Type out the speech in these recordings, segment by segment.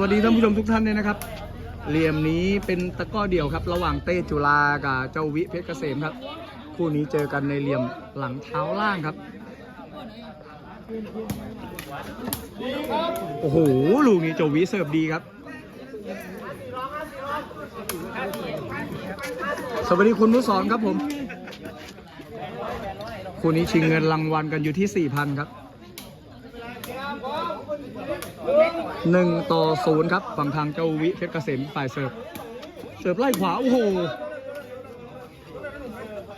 วัสดีท่านผู้ชมทุกท่านเลยนะครับ เหลี่ยมนี้เป็นตะก้อเดี่ยวครับ ระหว่างเต้จุฬากับเจ้าวิเพชรเกษมครับ คู่นี้เจอกันในเหลี่ยมหลังเท้าล่างครับ โอ้โห ลูกนี้เจ้าวิเสิร์ฟดีครับ สวัสดีคุณนุสรครับผม คู่นี้ชิงเงินรางวัลกันอยู่ที่4,000ครับ หนึ่งต่อศูนย์ครับ ฝั่งทางเจ้าวิเพชรเกษมฝ่ายเสิร์ฟ เสิร์ฟไล่ขวา โอ้โห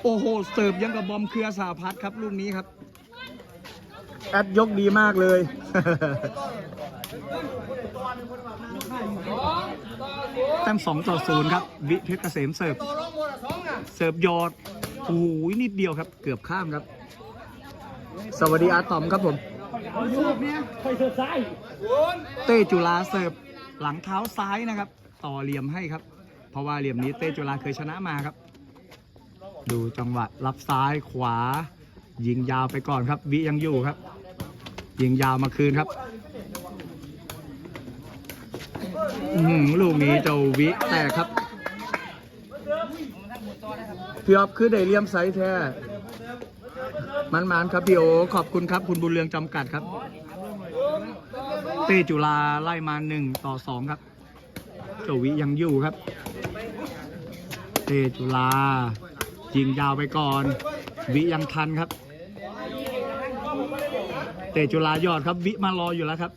โอ้โห เสิร์ฟยังกับบอมเครือสาพัฒน์ครับลูกนี้ครับ แอดยกดีมากเลย แต้มสองต่อศูนย์ครับ วิเพชรเกษมเสิร์ฟ เสิร์ฟยอด โอ้โหนิดเดียวครับ เกือบข้ามครับ สวัสดีอาตอมครับผม เต้จุฬาเสิร์ฟหลังเท้าซ้ายนะครับ ต่อเหลี่ยมให้ครับ เพราะว่าเหลี่ยมนี้เต้จุฬาเคยชนะมาครับ ดูจังหวะรับซ้ายขวา ยิงยาวไปก่อนครับวิยังอยู่ครับ ยิงยาวมาคืนครับอื้อหือลูกนี้เจ้าวิแตกครับพี่ออฟคือได้เหลี่ยมไซส์แท้ มันมานครับพี่โอขอบคุณครับ คุณบุญเรืองจำกัดครับ เต้จุฬาไล่มาหนึ่งต่อสองครับเจวิยังอยู่ครับ เต้จุฬายิงยาวไปก่อน วิยังทันครับ เต้จุฬายอดครับ วิมารออยู่แล้วครับ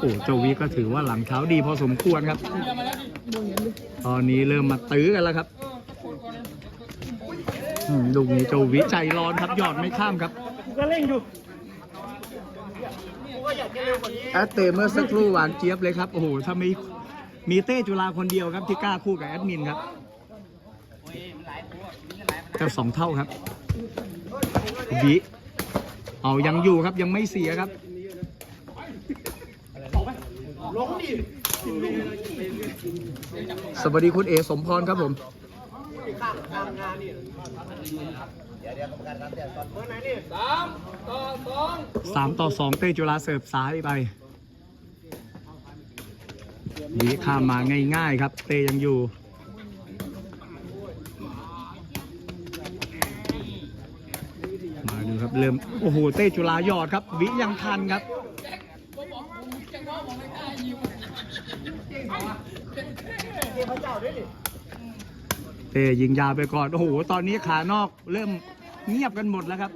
โอ้เจวิก็ถือว่าหลังเท้าดีพอสมควรครับ ตอนนี้เริ่มมาตื้อกันแล้วครับ อืมลูกนี้เจ้าวิใจร้อนครับยอดไม่ข้ามครับก็เล่นอยู่แอดเต้เมื่อสักครู่หวานเจี๊ยบเลยครับ โอ้โห ถ้ามีมีเต้จุฬาคนเดียวครับที่กล้าคู่กับแอดมินครับเจ้าสองเท่าครับวิเอายังอยู่ครับยังไม่เสียครับสวัสดีคุณเอสมพรครับผม สามต่อสองเต้จุฬาเสิร์ฟซ้ายไปดีข้ามมาง่ายๆครับ เตยังอยู่มาดูครับเริ่มโอ้โหเต้จุฬาหยอดครับ วิยังทันครับเเต้ยิงยาวไปก่อน โอ้โห ตอนนี้ขานอกเริ่มเงียบกันหมดแล้วครับ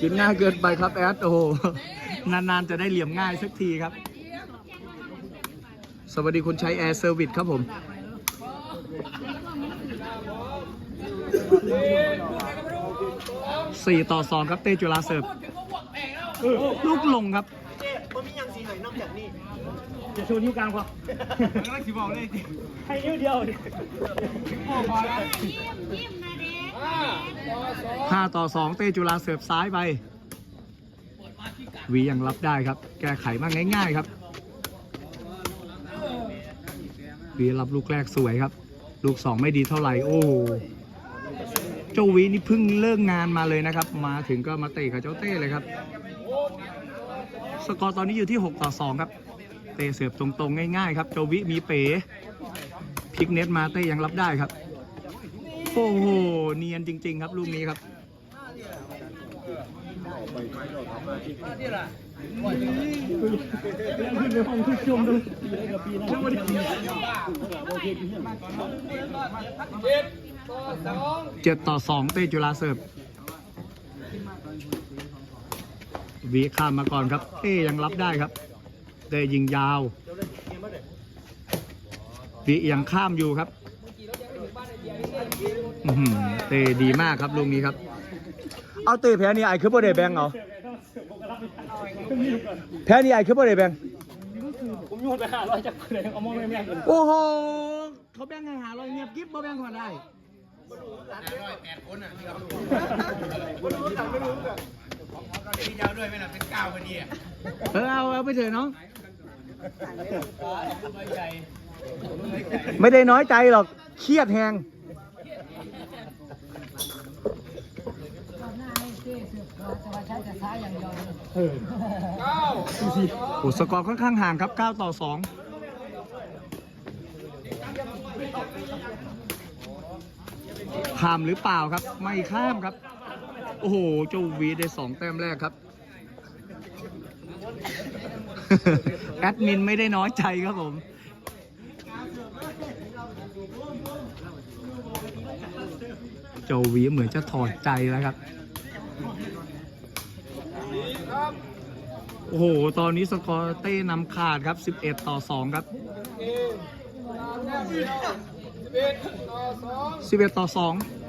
กินง่ายเกินไปครับแอดโอ้โห นานๆ จะได้เหลี่ยมง่ายสักทีครับ สวัสดีคุณใช้แอร์เซอร์วิสครับผมสี่ต่อสองครับเต้จุฬาเสิร์ฟลูกลงครับ จะโชว์นิ้วกลางพอแล้วสิบอกเลยจริงให้นิ้วเดียวดิพอแล้วห้าต่อสองเต้จุฬาเสิร์ฟซ้ายไป วียังรับได้ครับ แก้ไขมาง่ายๆครับ วีรับลูกแรกสวยครับ ลูกสองไม่ดีเท่าไหร่ โอ้เจ้าวีนี่เพิ่งเลิกงานมาเลยนะครับ มาถึงก็มาเตะกับเจ้าเต้เลยครับ สกอร์ตอนนี้อยู่ที่ 6 ต่อ 2 ครับ เตะเสิร์ฟตรงๆ ง่ายๆ ครับเจ้าวิมีเป๋พลิกเน็ตมาเต้ยังรับได้ครับ โอ้โห เนียนจริง ๆ ครับ ลูกนี้ครับเจ็ดต่อสองเต้จุฬาเสิร์ฟ วีข้ามมาก่อนครับเต้ยังรับได้ครับเต้ยิงยาววียังข้ามอยู่ครับอื้อหือเต้ดีมากครับลูกนี้ครับ เอาเต้แพ้นี่ไอ้คือบ่ได้แบงเอาแพ้นี่ไอ้คือบ่ได้แบงผมโยนไปห้าร้อยจากเลยเอามองไม่แม่งเลยโอ้โหเขาแบ่งให้หาร้อยเงียบกิ๊บบ่แบ่งคนได้ เออเอาเอาไปเถอะน้องลยใน้อไม่ได้น้อยใจหรอก เครียดแหงโอ้สกอร์ค่อนข้างห่างครับ 9 ต่อ 2 ข้ามหรือเปล่าครับ ไม่ข้ามครับ โอ้โห เจ้าวีได้สองแต้มแรกครับ แอดมินไม่ได้น้อยใจครับผม เจ้าวีเหมือนจะถอดใจแล้วครับ โอ้โห ตอนนี้สกอร์เต้นำขาดครับ 11 ต่อ 2 ครับ11ต่อ2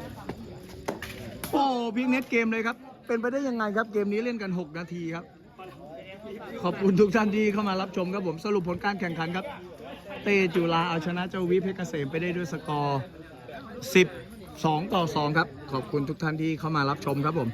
โอ้พลิกเน็ตเกมเลยครับ เป็นไปได้ยังไงครับ เกมนี้เล่นกัน 6 นาทีครับ ขอบคุณทุกท่านที่เข้ามารับชมครับผมสรุปผลการแข่งขันครับ เตจุฬาเอาชนะเจ้าวิเพชรเกษมไปได้ด้วยสกอร์12ต่อ 2 ครับ ขอบคุณทุกท่านที่เข้ามารับชมครับผม